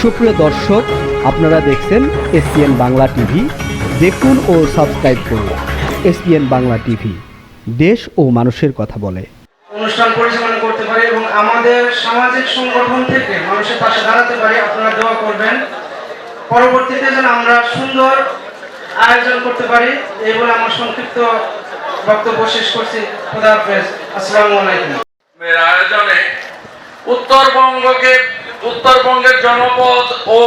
সুপ্রিয় দর্শক আপনারা দেখছেন এসপিএন বাংলা টিভি। দেখুন ও সাবস্ক্রাইব করুন এসপিএন বাংলা টিভি। দেশ ও মানুষের কথা বলে। অনুষ্ঠান পরিচালনা করতে পারি এবং আমাদের সামাজিক সংগঠন থেকে মানুষের পাশে দাঁড়াতে পারি আপনারা দোয়া করবেন। পরবর্তীতে যেন আমরা সুন্দর আয়োজন করতে পারি এই বলে আমার সংক্ষিপ্ত বক্তব্য শেষ করছি। খুদা হাফেজ। আসসালামু আলাইকুম। আয়োজনে উত্তরবঙ্গকে উত্তরবঙ্গের জনপদ ও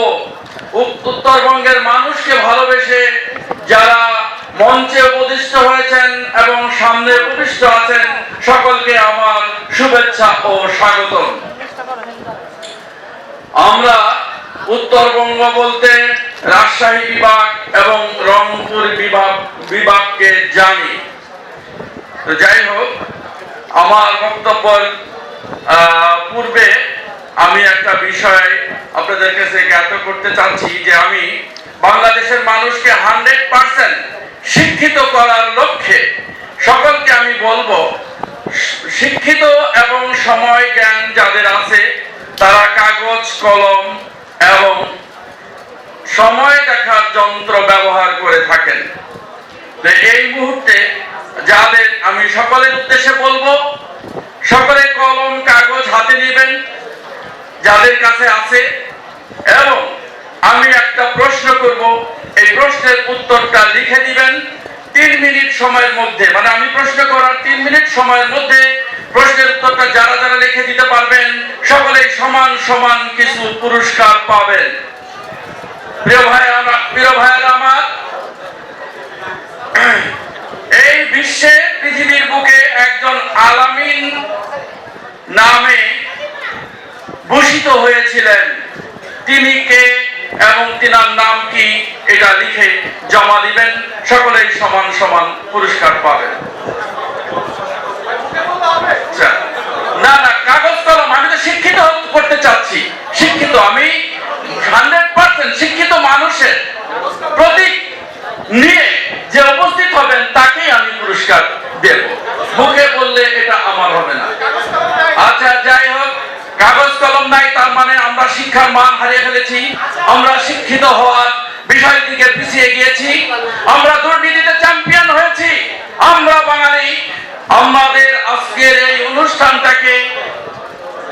উত্তরবঙ্গের মানুষকে ভালোবেসে যারা মঞ্চে উপদিষ্ট হয়েছেন এবং সামনে উপবিষ্ট আছেন, সকলকে আমার শুভেচ্ছা ও স্বাগতম। আমরা উত্তরবঙ্গ বলতে রাজশাহী বিভাগ এবং রংপুর বিভাগ বিভাগকে জানি। যাই হোক, আমার বক্তব্য পূর্বে আমি একটা বিষয় আপনাদের কাছে জ্ঞাত করতে চাচ্ছি যে আমি বাংলাদেশের মানুষকে হান্ড্রেড পার্সেন্ট শিক্ষিত করার লক্ষ্যে সকলকে আমি বলব, শিক্ষিত এবং সময় জ্ঞান যাদের আছে, তারা কাগজ, কলম এবং সময় দেখার যন্ত্র ব্যবহার করে থাকেন। এই মুহূর্তে যাদের আমি সকলের উদ্দেশ্যে বলব, সকলে কলম, কাগজ হাতে নেবেন। যাদের কাছে আছে। এবং আমি একটা প্রশ্ন করব। এই প্রশ্নের উত্তরটা লিখে দিবেন। তিন মিনিট সময়ের মধ্যে মানে আমি প্রশ্ন করার তিন মিনিট সময়ের মধ্যে প্রশ্নের উত্তরটা যারা যারা লিখে দিতে পারবেন, সকলেই সমান সমান কিছু পুরস্কার পাবেন। প্রিয় ভাই প্রিয় ভাইয়েরা আমার, এই বিশ্বে পৃথিবীর বুকে একজন আলামিন নামে ভূষিত হয়েছিলেন। তিনি কে এবং তিনার নাম কি এটা লিখে জমা দিবেন। সকলেই সমান সমান পুরস্কার পাবেন। আচ্ছা। না না, কাগজ কলম, আমি তো শিক্ষিত করতে চাচ্ছি। শিক্ষিত আমি। হান্ড্রেড পার্সেন্ট শিক্ষিত মানুষের প্রতীক নিয়ে যে উপস্থিত হবেন তাকেই আমি পুরস্কার দেব মুখে বললে এটা আমার হবে না আচ্ছা যাই হোক কাগজ কলম নাই তার মানে আমরা শিক্ষার মান হারিয়ে ফেলেছি। আমরা শিক্ষিত হওয়ার বিষয় থেকে পিছিয়ে গিয়েছি। আমরা দুর্নীতিতে চ্যাম্পিয়ন হয়েছি। আমরা বাঙালি। আমাদের আজকের এই অনুষ্ঠানটাকে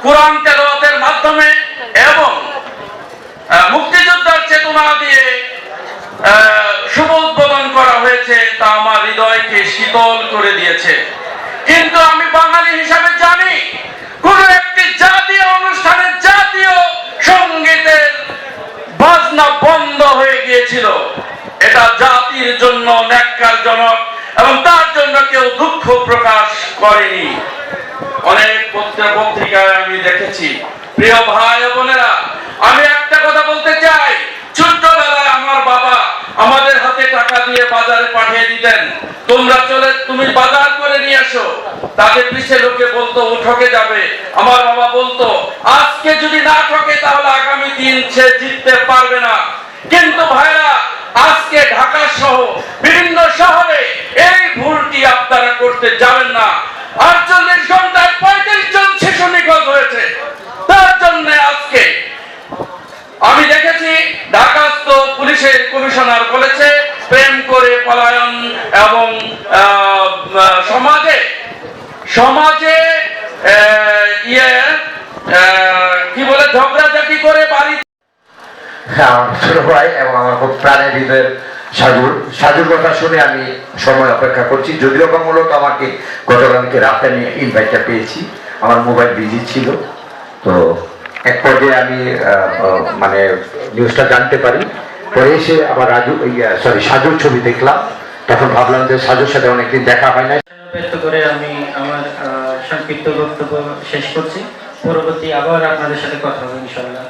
কোরআন তেলাওয়াতের মাধ্যমে এবং মুক্তিযোদ্ধার চেতনা দিয়ে শুভ উদ্বোধন করা হয়েছে তা আমার হৃদয়কে শীতল করে দিয়েছে। কিন্তু আমি বাঙালি হিসাবে জানি এবং তার জন্য কেউ দুঃখ প্রকাশ করেনি। অনেক পত্র পত্রিকায় আমি দেখেছি। প্রিয় ভাই বোনেরা, আমি একটা কথা বলতে চাই। ছোট্টবেলায় আমার বাবা আমাদের হাতে টাকা দিয়ে বাজারে পাঠিয়ে দিতেন। তোমরা চলে তুমি বাজার করে নিয়ে এসো। তাদের পিছে লোকে বলতো ও ঠকে যাবে। আমার বাবা বলতো, আজকে যদি না ঠকে তাহলে আগামী দিন সে জিততে পারবে না। কিন্তু ভাইরা, আজকে ঢাকা সহ বিভিন্ন শহরে এই ভুলটি আপনারা করতে যাবেন না। আটচল্লিশ ঘন্টায় পঁয়ত্রিশ জন শিশু নিখোঁজ হয়েছে। তার জন্য আজকে আমি দেখেছি ঢাকাস্থ পুলিশের কমিশনার বলেছে প্রেম করে পলায়ন এবং সমাজে সমাজে ইয়ে কি বলে ঝগড়াঝাটি করে বাড়ি হ্যাঁ, আমার ছোট ভাই এবং আমার খুব প্রাণের হৃদয়ের সাজুর সাজুর কথা শুনে আমি সময় অপেক্ষা করছি। যদিও মূলত আমাকে গতকালকে রাতে আমি ইনভাইটটা পেয়েছি। আমার মোবাইল বিজি ছিল। তো এক পর্যায়ে আমি মানে নিউজটা জানতে পারি। পরে এসে আবার রাজু সরি সাজুর ছবি দেখলাম। তখন ভাবলাম যে সাজুর সাথে অনেকদিন দেখা হয় না করে আমি আমার সংক্ষিপ্ত বক্তব্য শেষ করছি। পরবর্তী আবার আপনাদের সাথে কথা হবে ইনশাল্লাহ